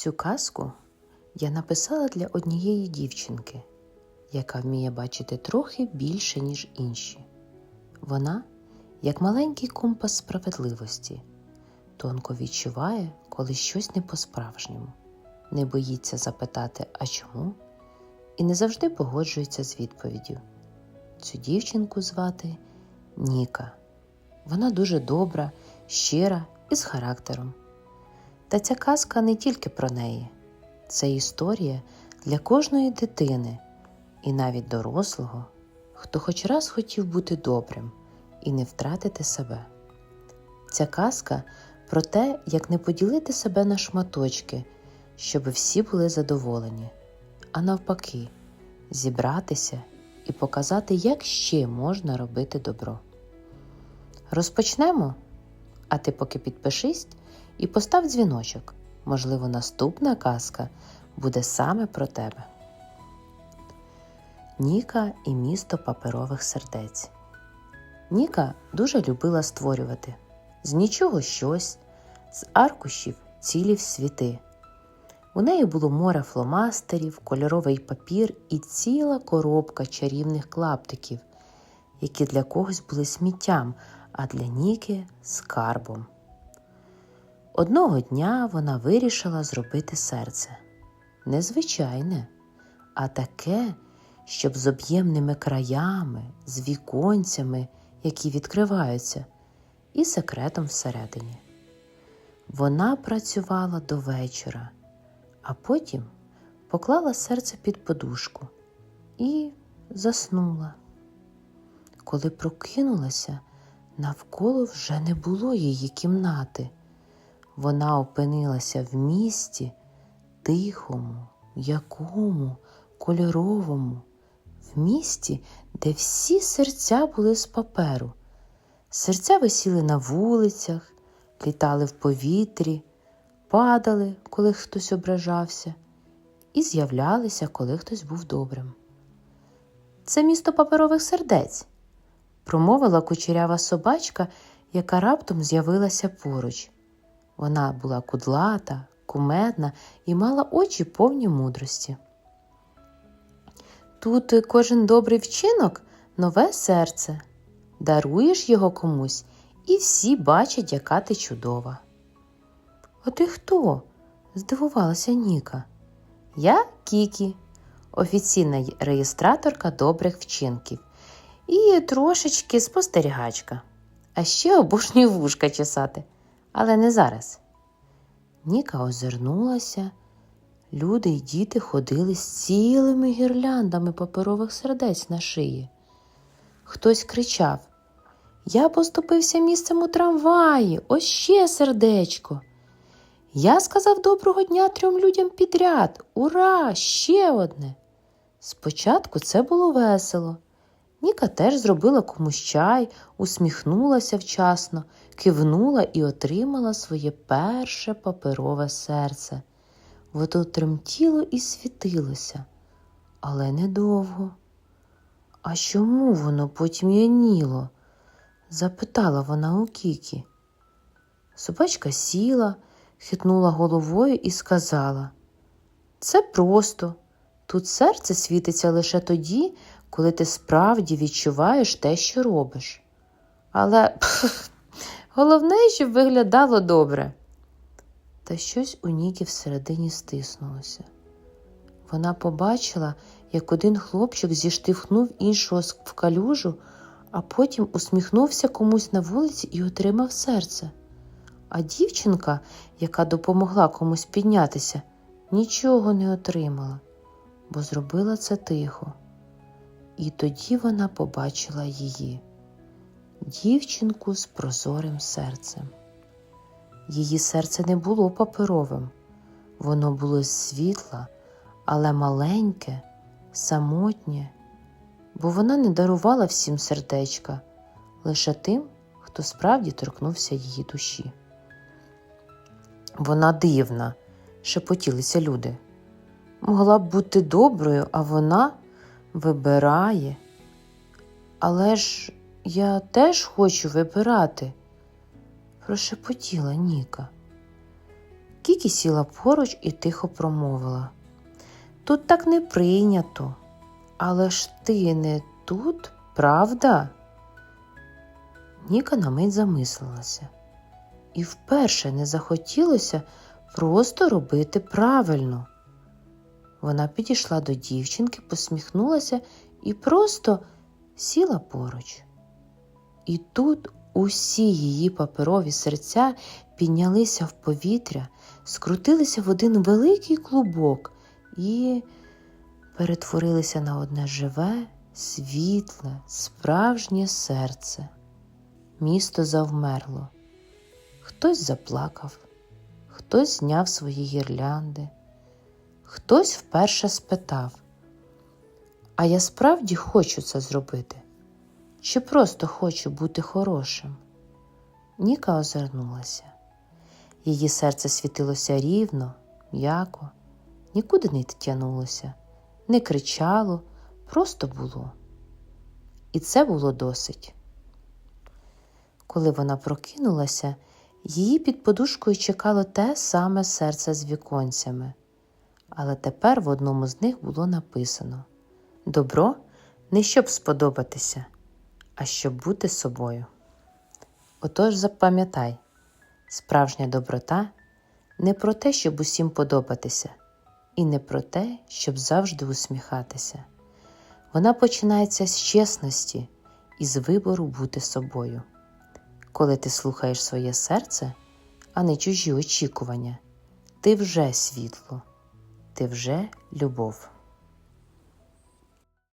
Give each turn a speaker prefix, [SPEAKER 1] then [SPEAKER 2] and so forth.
[SPEAKER 1] Цю казку я написала для однієї дівчинки, яка вміє бачити трохи більше, ніж інші. Вона, як маленький компас справедливості, тонко відчуває, коли щось не по-справжньому, не боїться запитати, а чому, і не завжди погоджується з відповіддю. Цю дівчинку звати Ніка. Вона дуже добра, щира і з характером. Та ця казка не тільки про неї, це історія для кожної дитини і навіть дорослого, хто хоч раз хотів бути добрим і не втратити себе. Ця казка про те, як не поділити себе на шматочки, щоб всі були задоволені, а навпаки, зібратися і показати, як ще можна робити добро. Розпочнемо? А ти поки підпишись і постав дзвіночок. Можливо, наступна казка буде саме про тебе. Ніка і місто паперових сердець. Ніка дуже любила створювати з нічого щось, з аркушів цілі світи. У неї було море фломастерів, кольоровий папір і ціла коробка чарівних клаптиків, які для когось були сміттям, а для Ніки скарбом. Одного дня вона вирішила зробити серце незвичайне, а таке, щоб з об'ємними краями, з віконцями, які відкриваються, і секретом всередині. Вона працювала до вечора, а потім поклала серце під подушку і заснула. Коли прокинулася, навколо вже не було її кімнати. Вона опинилася в місті тихому, якому, кольоровому, в місті, де всі серця були з паперу. Серця висіли на вулицях, літали в повітрі, падали, коли хтось ображався, і з'являлися, коли хтось був добрим. Це місто паперових сердець, промовила кучерява собачка, яка раптом з'явилася поруч. Вона була кудлата, кумедна і мала очі повні мудрості. Тут кожен добрий вчинок нове серце. Даруєш його комусь, і всі бачать, яка ти чудова. А ти хто? здивувалася Ніка. Я Кікі, офіційна реєстраторка добрих вчинків і трошечки спостерігачка. А ще обожнюю вушка чесати, але не зараз. Ніка озирнулася. Люди й діти ходили з цілими гірляндами паперових сердець на шиї. Хтось кричав Я поступився місцем у трамваї, ось ще сердечко. Я сказав доброго дня трьом людям підряд. Ура! Ще одне. Спочатку це було весело. Ніка теж зробила комусь чай, усміхнулася вчасно, кивнула і отримала своє перше паперове серце. Воно тремтіло і світилося, але недовго. А чому воно потьмяніло? запитала вона у Кікі. Собачка сіла, хитнула головою і сказала Це просто. Тут серце світиться лише тоді, коли ти справді відчуваєш те, що робиш. Але пф, головне, щоб виглядало добре. Та щось у Нікі всередині стиснулося. Вона побачила, як один хлопчик зіштовхнув іншого в калюжу, а потім усміхнувся комусь на вулиці і отримав серце. А дівчинка, яка допомогла комусь піднятися, нічого не отримала, бо зробила це тихо. І тоді вона побачила її, дівчинку з прозорим серцем. Її серце не було паперовим, воно було світле, але маленьке, самотнє, бо вона не дарувала всім сердечка, лише тим, хто справді торкнувся її душі. Вона дивна, шепотілися люди. Могла б бути доброю, а вона вибирає. Але ж я теж хочу вибирати, прошепотіла Ніка. Кікі сіла поруч і тихо промовила. Тут так не прийнято. Але ж ти не тут, правда? Ніка на мить замислилася. І вперше не захотілося просто робити правильно. Вона підійшла до дівчинки, посміхнулася і просто сіла поруч. І тут усі її паперові серця піднялися в повітря, скрутилися в один великий клубок і перетворилися на одне живе, світле, справжнє серце. Місто завмерло. Хтось заплакав, хтось зняв свої гірлянди, хтось вперше спитав, а я справді хочу це зробити? Чи просто хочу бути хорошим? Ніка озирнулася. Її серце світилося рівно, м'яко, нікуди не тянулося, не кричало, просто було. І це було досить. Коли вона прокинулася, її під подушкою чекало те саме серце з віконцями, але тепер в одному з них було написано Добро не щоб сподобатися, а щоб бути собою. Отож запам'ятай, справжня доброта не про те, щоб усім подобатися, і не про те, щоб завжди усміхатися. Вона починається з чесності і з вибору бути собою. Коли ти слухаєш своє серце, а не чужі очікування, ти вже світло, ти вже любов.